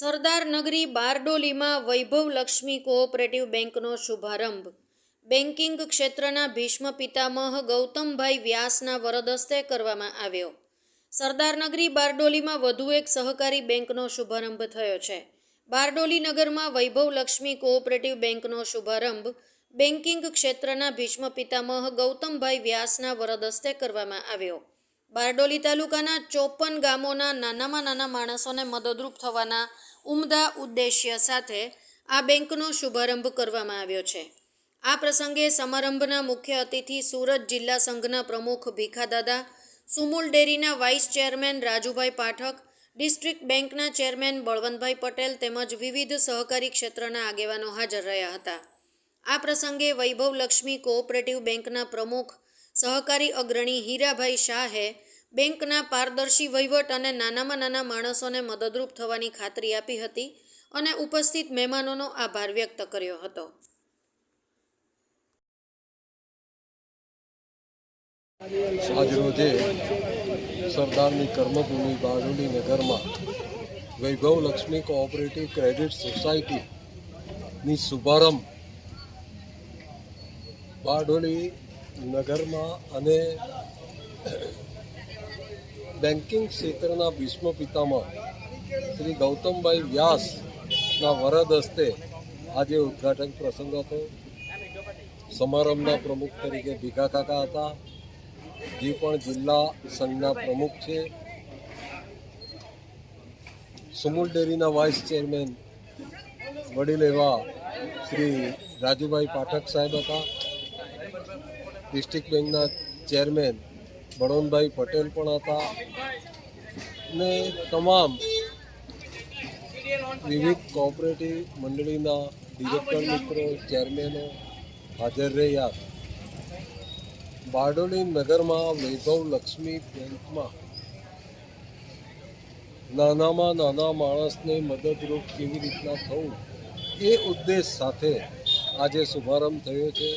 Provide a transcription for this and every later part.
સરદાર નગરી બારડોલીમાં વૈભવ લક્ષ્મી કોઓપરેટિવ બેંકનો શુભારંભ. બેન્કિંગ ક્ષેત્રના ભીષ્મ પિતામહ ગૌતમભાઈ વ્યાસના વરદસ્તે કરવામાં આવ્યો. સરદારનગરી બારડોલીમાં વધુ એક સહકારી બેંકનો શુભારંભ થયો છે. બારડોલી નગરમાં વૈભવ લક્ષ્મી કોઓપરેટિવ બેંકનો શુભારંભ બેન્કિંગ ક્ષેત્રના ભીષ્મ પિતામહ ગૌતમભાઈ વ્યાસના વરદસ્તે કરવામાં આવ્યો. બારડોલી તાલુકાના ચોપન ગામોના નાનામાં નાના માણસોને મદદરૂપ થવાના ઉમદા ઉદ્દેશ્ય સાથે આ બેંકનો શુભારંભ કરવામાં આવ્યો છે. આ પ્રસંગે સમારંભના મુખ્ય અતિથિ સુરત જિલ્લા સંઘના પ્રમુખ ભીખાદાદા સુમુલ ડેરીના vice chairman Rajubhai Pathak, district બેંકના ચેરમેન બળવંતભાઈ પટેલ તેમજ વિવિધ સહકારી ક્ષેત્રના આગેવાનો હાજર રહ્યા હતા. આ પ્રસંગે વૈભવ લક્ષ્મી કોઓપરેટિવ બેંકના પ્રમુખ સહકારી અગ્રણી હીરાભાઈ શાહે બેંકના પારદર્શી વહીવટ અને નાનામાં નાના માણસોને મદદરૂપ થવાની ખાતરી આપી હતી અને ઉપસ્થિત મહેમાનોનો આભાર વ્યક્ત કર્યો હતો. આજરોજે સરદારની કર્મભૂમિ બારડોલી નગરમાં વૈભવ લક્ષ્મી કોઓપરેટિવ ક્રેડિટ સોસાયટીની શુભારંભ બારડોલી નગરમાં અને બેન્કિંગ ક્ષેત્રના ભીષ્મ પિતામાં શ્રી ગૌતમભાઈ વ્યાસના વરદ હસ્તે આજે ઉદ્ઘાટન પ્રસંગ હતો. સમારંભના પ્રમુખ તરીકે ભીખા કાકા હતા. જે પણ જિલ્લા સંઘના પ્રમુખ છે. સુમુલ ડેરીના વાઇસ ચેરમેન વડીલ એવા શ્રી રાજુભાઈ પાઠક સાહેબ હતા. ડિસ્ટ્રિક્ટ બેંકના ચેરમેન બળવંતભાઈ પટેલ પણ હતા ને તમામ વિવિધ કોઓપરેટિવ મંડળીના ડિરેક્ટર મિત્રો, ચેરમેનો હાજર રહ્યા. બારડોલી નગરમાં વૈભવ લક્ષ્મી બેંકમાં નાનામાં નાના માણસને મદદરૂપ કેવી રીતના થવું એ ઉદ્દેશ સાથે આજે શુભારંભ થયો છે.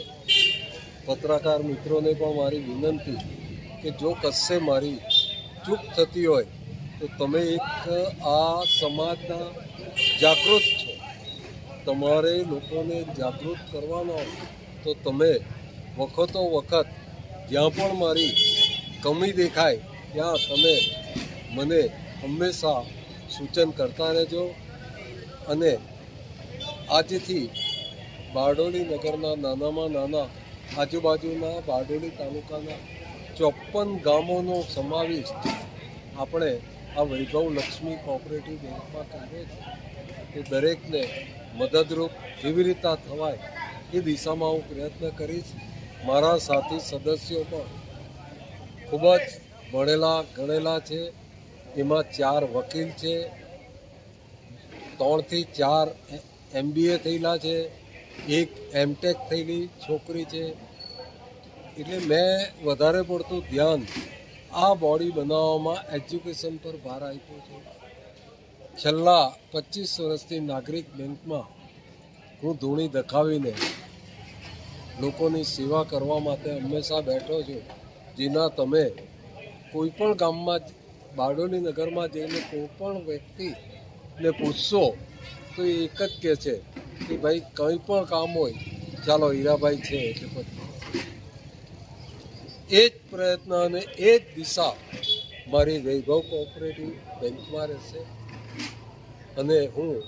પત્રકાર મિત્રોને પણ મારી વિનંતી કે જો કશે મારી ચૂક થતી હોય, તો તમે એક આ સમાજના જાગૃત છો. તમારે લોકોને જાગૃત કરવાનો તો તમે વખતો વખત જ્યાં પણ મારી કમી દેખાય, ત્યાં તમે મને હંમેશા સૂચન કરતા રહેજો અને આજથી બારડોલી નગરના નાનામાં નાના આજુબાજુના બારડોલી તાલુકાના ચોપન ગામોનો સમાવેશ આપણે આ વૈભવ લક્ષ્મી કોઓપરેટિવ બેંકમાં કરીએ છે કે દરેકને મદદરૂપ કેવી રીતના થવાય એ દિશામાં હું પ્રયત્ન કરીશ. મારા સાથી સદસ્યો પણ ખૂબ જ ભણેલા, ગણેલા છે. એમાં ચાર વકીલ છે. ત્રણથી ચાર એમબીએ થયેલા છે. એક એમટેક થયેલી છોકરી છે. એટલે મેં વધારે પડતું ધ્યાન આ બોડી બનાવવામાં એજ્યુકેશન પર ભાર આપ્યો છે. છેલ્લા પચીસ વર્ષથી નાગરિક બેંકમાં હું ધૂણી દખાવીને લોકોની સેવા કરવા માટે હંમેશા બેઠો છું. જેના તમે કોઈપણ ગામમાં બારડોલી નગરમાં જઈને કોઈ પણ વ્યક્તિને પૂછશો તો એ એક જ કહે છે કે ભાઈ કંઈ પણ કામ હોય, ચાલો હીરાભાઈ છે એટલે પછી. એ જ પ્રયત્ન અને એ જ દિશા મારી વૈભવ કોઓપરેટિવ બેંકમાં રહેશે. અને હું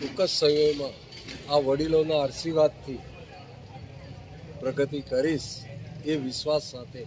જ સમયમાં આ વડીલોના આશીર્વાદથી પ્રગતિ કરીશ એ વિશ્વાસ સાથે